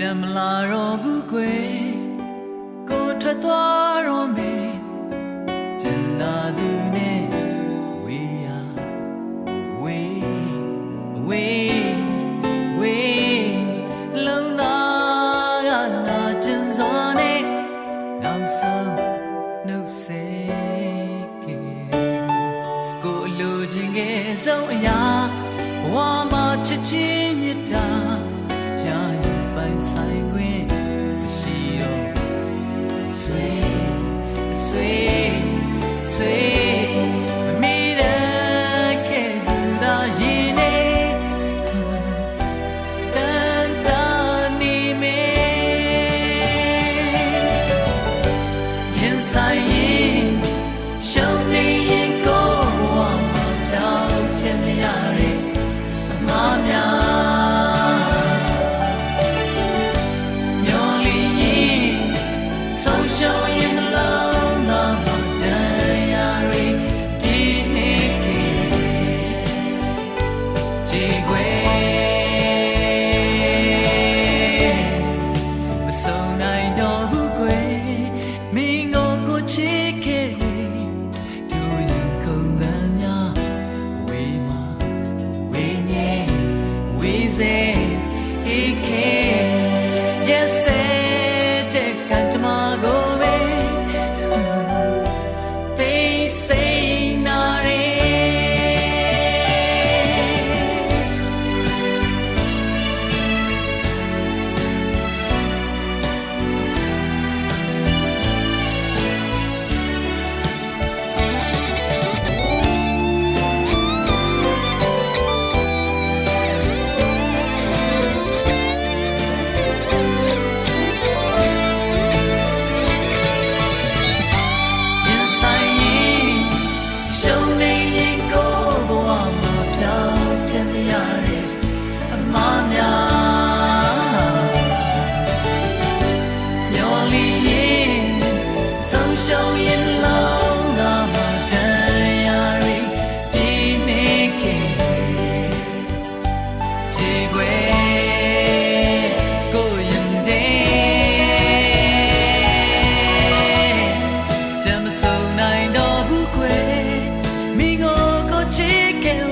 ပြန်မလာတော့ဘူးကွယ်ကိုထွက်သွားတော့မေကျန်နာသူနဲ့ဝေးရဝေးဝေးဝေးလုံသားကနာကျင်စွာနဲ့နောက်ဆုံးနှုတ်ဆက်ခဲ့ကိုလိုချင်ခဲ့ဆုံးအရာဘဝမှာချစ်ချင်းမြတ်တာ ဆိုင်ခွင့်မရှိတော့ဆွေဆွေဆွေ chicken.